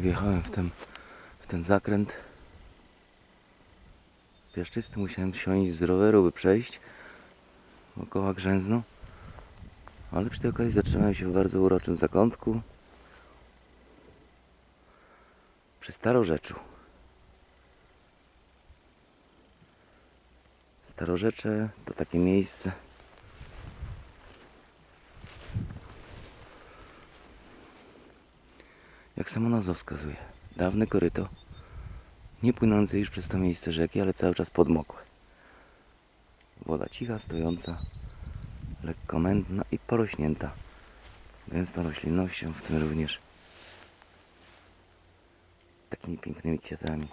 wjechałem w ten, w ten zakręt piaszczysty, musiałem siąść z roweru, by przejść dookoła Grzęzno. Ale przy tej okazji zatrzymałem się w bardzo uroczym zakątku przy Starorzeczu. Starorzecze to takie miejsce, jak sama nazwa wskazuje, dawne koryto, nie płynące już przez to miejsce rzeki, ale cały czas podmokłe. Woda cicha, stojąca, lekko mętna i porośnięta gęstą roślinnością, w tym również takimi pięknymi kwiatami.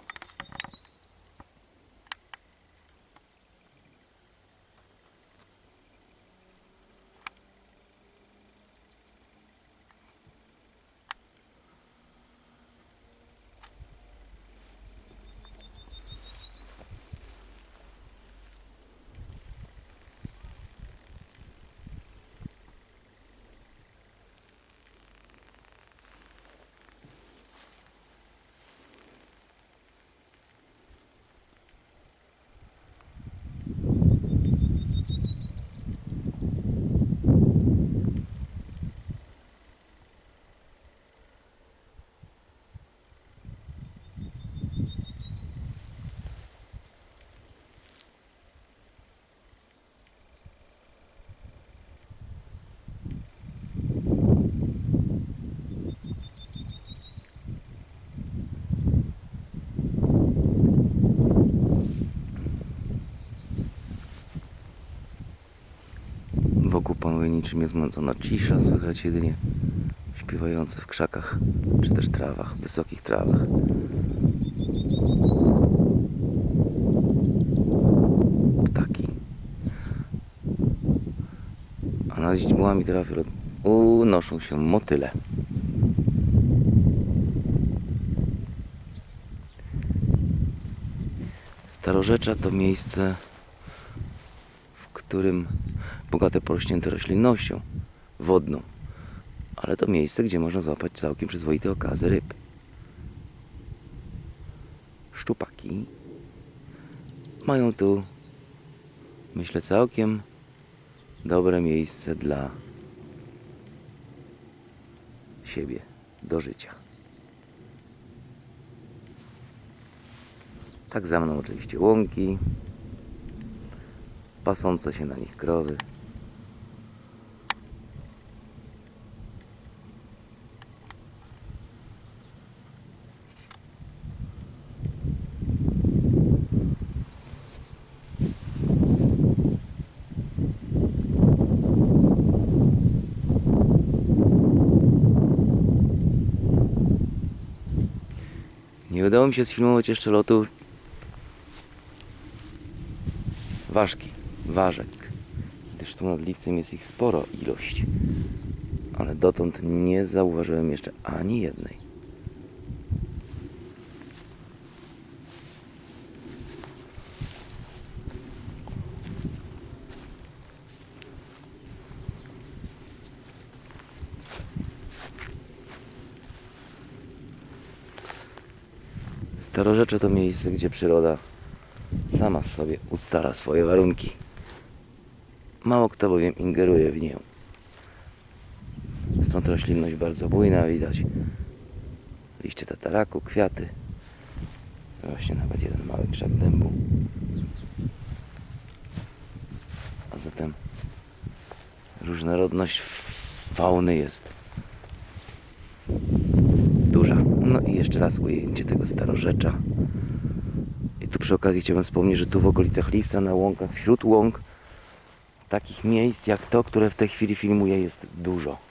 Wokół panuje niczym niezmącona cisza, słychać jedynie śpiewające w krzakach, czy też trawach, wysokich trawach. Ptaki. A nad źdźbłami trafią, unoszą się motyle. Starorzecza to miejsce, w którym bogate porośnięte roślinnością wodną, ale to miejsce, gdzie można złapać całkiem przyzwoite okazy ryb. Szczupaki mają tu, myślę, całkiem dobre miejsce dla siebie do życia. Tak za mną oczywiście łąki, pasące się na nich krowy. Nie udało mi się sfilmować jeszcze lotu ważki, ważek, gdyż tu nad Liwcem jest ich sporo ilość, ale dotąd nie zauważyłem jeszcze ani jednej. Starorzecze to miejsce, gdzie przyroda sama sobie ustala swoje warunki. Mało kto bowiem ingeruje w nią. Stąd roślinność bardzo bujna, widać liście tataraku, kwiaty. Właśnie nawet jeden mały krzak dębu. A zatem różnorodność fauny jest No i jeszcze raz ujęcie tego starorzecza. I tu przy okazji chciałbym wspomnieć, że tu w okolicach Liwca, na łąkach, wśród łąk, takich miejsc jak to, które w tej chwili filmuję, jest dużo.